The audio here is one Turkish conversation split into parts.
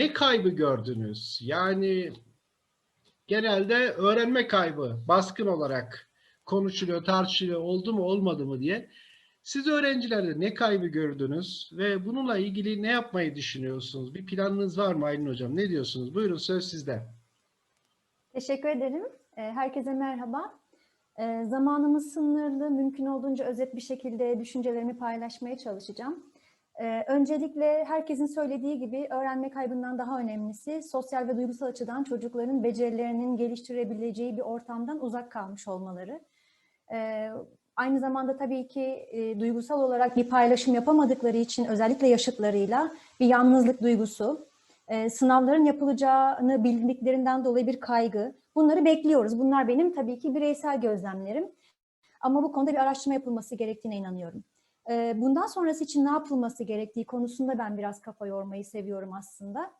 ne kaybı gördünüz? Yani genelde öğrenme kaybı baskın olarak konuşuluyor, tartışılıyor, oldu mu olmadı mı diye. Siz öğrencilerde ne kaybı gördünüz ve bununla ilgili ne yapmayı düşünüyorsunuz? Bir planınız var mı Aylin Hocam? Ne diyorsunuz? Buyurun söz sizde. Teşekkür ederim. Ee, Herkese merhaba. Ee, Zamanımız sınırlı, mümkün olduğunca özet bir şekilde düşüncelerimi paylaşmaya çalışacağım. Ee, Öncelikle herkesin söylediği gibi öğrenme kaybından daha önemlisi sosyal ve duygusal açıdan çocukların becerilerinin geliştirebileceği bir ortamdan uzak kalmış olmaları. Ee, Aynı zamanda tabii ki e, duygusal olarak bir paylaşım yapamadıkları için özellikle yaşıtlarıyla bir yalnızlık duygusu, e, sınavların yapılacağını bildiklerinden dolayı bir kaygı. Bunları bekliyoruz. Bunlar benim tabii ki bireysel gözlemlerim. Ama bu konuda bir araştırma yapılması gerektiğine inanıyorum. Bundan sonrası için ne yapılması gerektiği konusunda ben biraz kafa yormayı seviyorum aslında.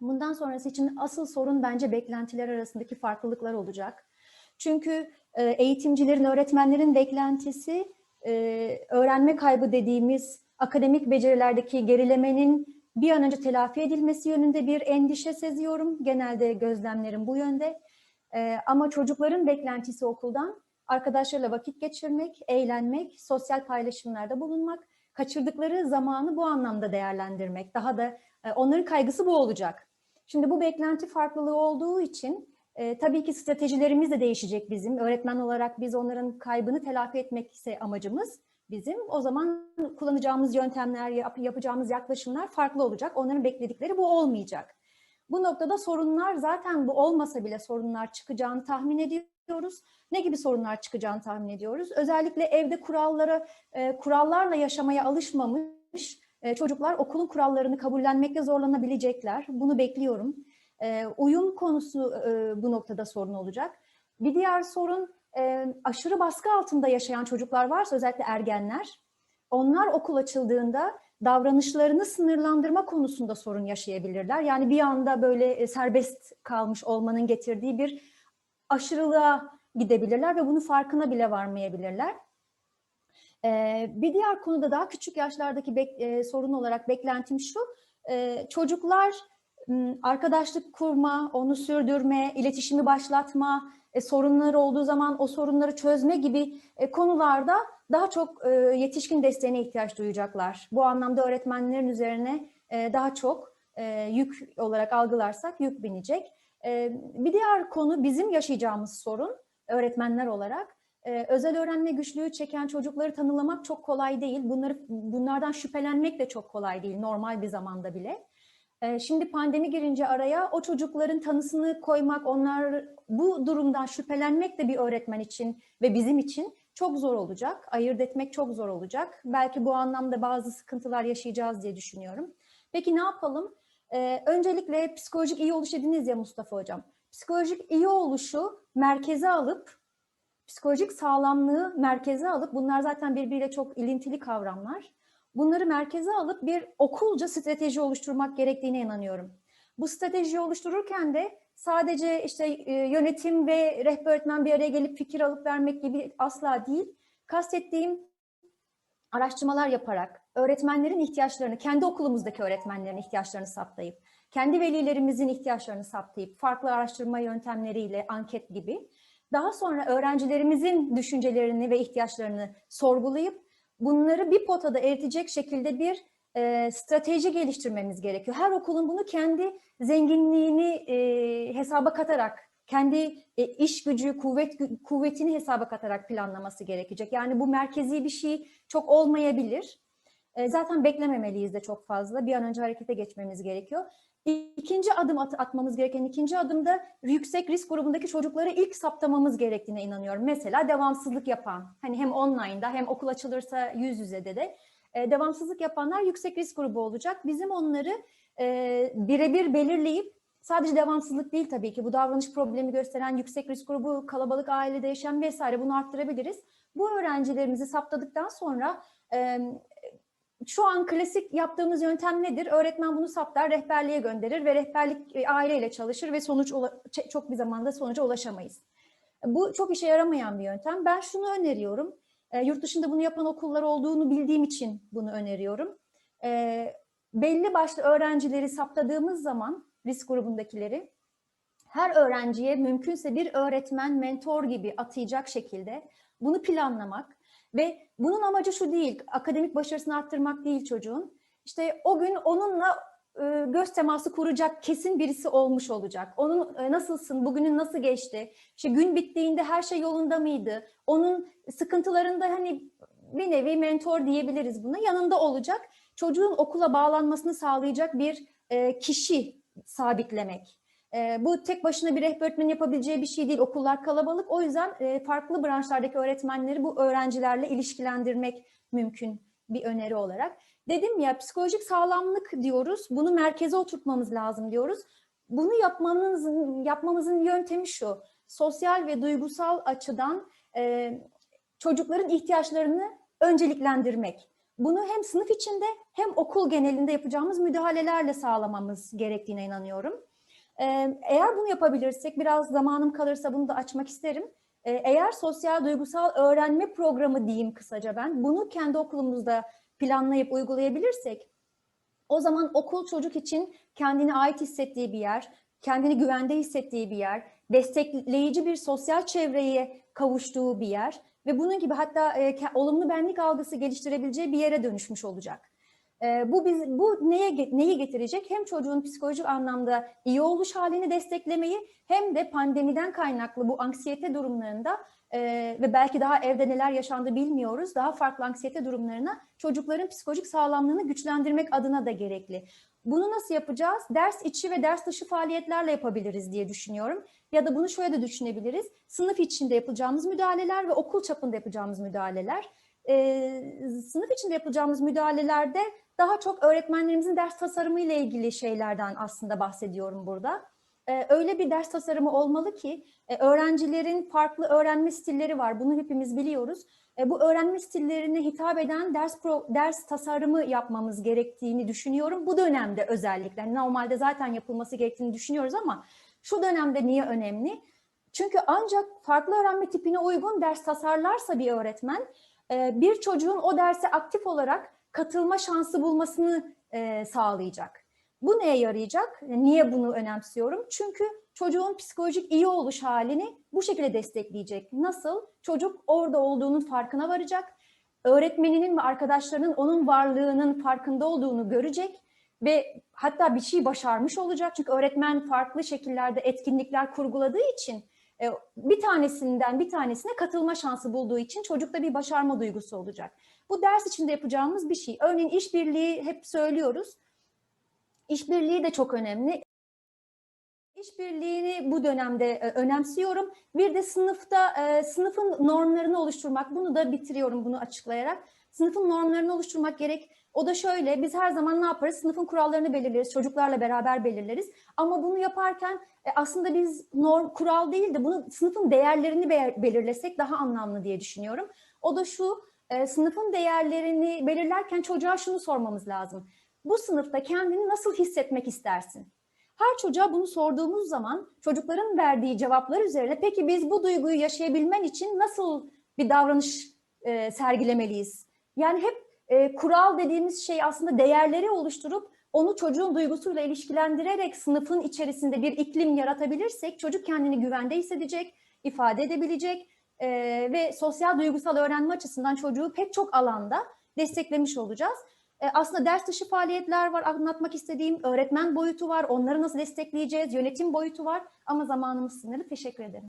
Bundan sonrası için asıl sorun bence beklentiler arasındaki farklılıklar olacak. Çünkü eğitimcilerin, öğretmenlerin beklentisi öğrenme kaybı dediğimiz akademik becerilerdeki gerilemenin bir an önce telafi edilmesi yönünde bir endişe seziyorum. Genelde gözlemlerim bu yönde. Ama çocukların beklentisi okuldan arkadaşlarıyla vakit geçirmek, eğlenmek, sosyal paylaşımlarda bulunmak, kaçırdıkları zamanı bu anlamda değerlendirmek. Daha da e, onların kaygısı bu olacak. Şimdi bu beklenti farklılığı olduğu için e, tabii ki stratejilerimiz de değişecek bizim. Öğretmen olarak biz onların kaybını telafi etmek ise amacımız bizim. O zaman kullanacağımız yöntemler, yap- yapacağımız yaklaşımlar farklı olacak. Onların bekledikleri bu olmayacak. Bu noktada sorunlar zaten bu olmasa bile sorunlar çıkacağını tahmin ediyoruz. Ne gibi sorunlar çıkacağını tahmin ediyoruz. Özellikle evde kurallara, e, kurallarla yaşamaya alışmamış e, çocuklar okulun kurallarını kabullenmekte zorlanabilecekler. Bunu bekliyorum. E, uyum konusu e, bu noktada sorun olacak. Bir diğer sorun e, aşırı baskı altında yaşayan çocuklar varsa özellikle ergenler, onlar okul açıldığında davranışlarını sınırlandırma konusunda sorun yaşayabilirler. Yani bir anda böyle e, serbest kalmış olmanın getirdiği bir aşırılığa gidebilirler ve bunun farkına bile varmayabilirler. Ee, bir diğer konuda daha küçük yaşlardaki e, sorun olarak beklentim şu, e, çocuklar arkadaşlık kurma, onu sürdürme, iletişimi başlatma, e, sorunları olduğu zaman o sorunları çözme gibi e, konularda daha çok e, yetişkin desteğine ihtiyaç duyacaklar. Bu anlamda öğretmenlerin üzerine e, daha çok e, yük olarak algılarsak yük binecek. E, bir diğer konu bizim yaşayacağımız sorun öğretmenler olarak. E, özel öğrenme güçlüğü çeken çocukları tanımlamak çok kolay değil. Bunları bunlardan şüphelenmek de çok kolay değil normal bir zamanda bile. E, Şimdi pandemi girince araya o çocukların tanısını koymak, onlar bu durumdan şüphelenmek de bir öğretmen için ve bizim için çok zor olacak. Ayırt etmek çok zor olacak. Belki bu anlamda bazı sıkıntılar yaşayacağız diye düşünüyorum. Peki ne yapalım? Ee, öncelikle psikolojik iyi oluş dediniz ya Mustafa Hocam. Psikolojik iyi oluşu merkeze alıp, psikolojik sağlamlığı merkeze alıp, bunlar zaten birbiriyle çok ilintili kavramlar. Bunları merkeze alıp bir okulca strateji oluşturmak gerektiğine inanıyorum. Bu stratejiyi oluştururken de sadece işte e, yönetim ve rehber öğretmen bir araya gelip fikir alıp vermek gibi asla değil. Kastettiğim araştırmalar yaparak öğretmenlerin ihtiyaçlarını, kendi okulumuzdaki öğretmenlerin ihtiyaçlarını saptayıp, kendi velilerimizin ihtiyaçlarını saptayıp, farklı araştırma yöntemleriyle, anket gibi, daha sonra öğrencilerimizin düşüncelerini ve ihtiyaçlarını sorgulayıp, bunları bir potada eritecek şekilde bir e, strateji geliştirmemiz gerekiyor. Her okulun bunu kendi zenginliğini e, hesaba katarak, kendi e, iş gücü, kuvvet kuvvetini hesaba katarak planlaması gerekecek. Yani bu merkezi bir şey çok olmayabilir. E, zaten beklememeliyiz de çok fazla. Bir an önce harekete geçmemiz gerekiyor. İkinci adım at- atmamız gereken ikinci adımda yüksek risk grubundaki çocukları ilk saptamamız gerektiğine inanıyorum. Mesela devamsızlık yapan, hani hem online'da hem okul açılırsa yüz yüzede de e, devamsızlık yapanlar yüksek risk grubu olacak. Bizim onları e, birebir belirleyip sadece devamsızlık değil tabii ki bu davranış problemi gösteren yüksek risk grubu, kalabalık ailede yaşayan vesaire bunu arttırabiliriz. Bu öğrencilerimizi saptadıktan sonra e, şu an klasik yaptığımız yöntem nedir? Öğretmen bunu saptar, rehberliğe gönderir ve rehberlik e, aileyle çalışır ve sonuç çok bir zamanda sonuca ulaşamayız. Bu çok işe yaramayan bir yöntem. Ben şunu öneriyorum. E, yurt dışında bunu yapan okullar olduğunu bildiğim için bunu öneriyorum. E, belli başlı öğrencileri saptadığımız zaman risk grubundakileri her öğrenciye mümkünse bir öğretmen, mentor gibi atayacak şekilde bunu planlamak ve bunun amacı şu değil, akademik başarısını arttırmak değil çocuğun. İşte o gün onunla göz teması kuracak kesin birisi olmuş olacak. Onun e, nasılsın, bugünün nasıl geçti, işte gün bittiğinde her şey yolunda mıydı, onun sıkıntılarında hani bir nevi mentor diyebiliriz buna, yanında olacak. Çocuğun okula bağlanmasını sağlayacak bir e, kişi sabitlemek. E, bu tek başına bir rehber yapabileceği bir şey değil. Okullar kalabalık. O yüzden e, farklı branşlardaki öğretmenleri bu öğrencilerle ilişkilendirmek mümkün bir öneri olarak. Dedim ya psikolojik sağlamlık diyoruz. Bunu merkeze oturtmamız lazım diyoruz. Bunu yapmamızın, yapmamızın yöntemi şu. Sosyal ve duygusal açıdan e, çocukların ihtiyaçlarını önceliklendirmek. Bunu hem sınıf içinde hem okul genelinde yapacağımız müdahalelerle sağlamamız gerektiğine inanıyorum. Ee, Eğer bunu yapabilirsek, biraz zamanım kalırsa bunu da açmak isterim. Ee, Eğer sosyal duygusal öğrenme programı diyeyim kısaca ben, bunu kendi okulumuzda planlayıp uygulayabilirsek, o zaman okul çocuk için kendini ait hissettiği bir yer, kendini güvende hissettiği bir yer, destekleyici bir sosyal çevreye kavuştuğu bir yer ve bunun gibi hatta e, olumlu benlik algısı geliştirebileceği bir yere dönüşmüş olacak. E, bu biz bu neye neyi getirecek? Hem çocuğun psikolojik anlamda iyi oluş halini desteklemeyi hem de pandemiden kaynaklı bu anksiyete durumlarında e, ve belki daha evde neler yaşandı bilmiyoruz. Daha farklı anksiyete durumlarına çocukların psikolojik sağlamlığını güçlendirmek adına da gerekli. Bunu nasıl yapacağız? Ders içi ve ders dışı faaliyetlerle yapabiliriz diye düşünüyorum. Ya da bunu şöyle de düşünebiliriz. Sınıf içinde yapacağımız müdahaleler ve okul çapında yapacağımız müdahaleler. Ee, sınıf içinde yapacağımız müdahalelerde daha çok öğretmenlerimizin ders tasarımı ile ilgili şeylerden aslında bahsediyorum burada. Ee, öyle bir ders tasarımı olmalı ki e, öğrencilerin farklı öğrenme stilleri var. Bunu hepimiz biliyoruz. E, bu öğrenme stillerine hitap eden ders pro, ders tasarımı yapmamız gerektiğini düşünüyorum. Bu dönemde özellikle Yani normalde zaten yapılması gerektiğini düşünüyoruz ama şu dönemde niye önemli? Çünkü ancak farklı öğrenme tipine uygun ders tasarlarsa bir öğretmen e, bir çocuğun o derse aktif olarak katılma şansı bulmasını e, sağlayacak. Bu neye yarayacak? Niye bunu önemsiyorum? Çünkü çocuğun psikolojik iyi oluş halini bu şekilde destekleyecek. Nasıl? Çocuk orada olduğunun farkına varacak. Öğretmeninin ve arkadaşlarının onun varlığının farkında olduğunu görecek ve hatta bir şey başarmış olacak. Çünkü öğretmen farklı şekillerde etkinlikler kurguladığı için e, bir tanesinden bir tanesine katılma şansı bulduğu için çocukta bir başarma duygusu olacak. Bu ders içinde yapacağımız bir şey. Örneğin işbirliği hep söylüyoruz. İşbirliği de çok önemli. İşbirliğini bu dönemde e, önemsiyorum. Bir de sınıfta e, sınıfın normlarını oluşturmak. Bunu da bitiriyorum bunu açıklayarak. Sınıfın normlarını oluşturmak gerek. O da şöyle, biz her zaman ne yaparız? Sınıfın kurallarını belirleriz, çocuklarla beraber belirleriz. Ama bunu yaparken e, aslında biz norm, kural değil de bunu sınıfın değerlerini be- belirlesek daha anlamlı diye düşünüyorum. O da şu, e, sınıfın değerlerini belirlerken çocuğa şunu sormamız lazım. Bu sınıfta kendini nasıl hissetmek istersin? Her çocuğa bunu sorduğumuz zaman çocukların verdiği cevaplar üzerine peki biz bu duyguyu yaşayabilmen için nasıl bir davranış e, sergilemeliyiz? Yani hep e, kural dediğimiz şey aslında değerleri oluşturup onu çocuğun duygusuyla ilişkilendirerek sınıfın içerisinde bir iklim yaratabilirsek çocuk kendini güvende hissedecek, ifade edebilecek e, ve sosyal duygusal öğrenme açısından çocuğu pek çok alanda desteklemiş olacağız. E, aslında ders dışı faaliyetler var anlatmak istediğim, öğretmen boyutu var, onları nasıl destekleyeceğiz, yönetim boyutu var ama zamanımız sınırlı. Teşekkür ederim.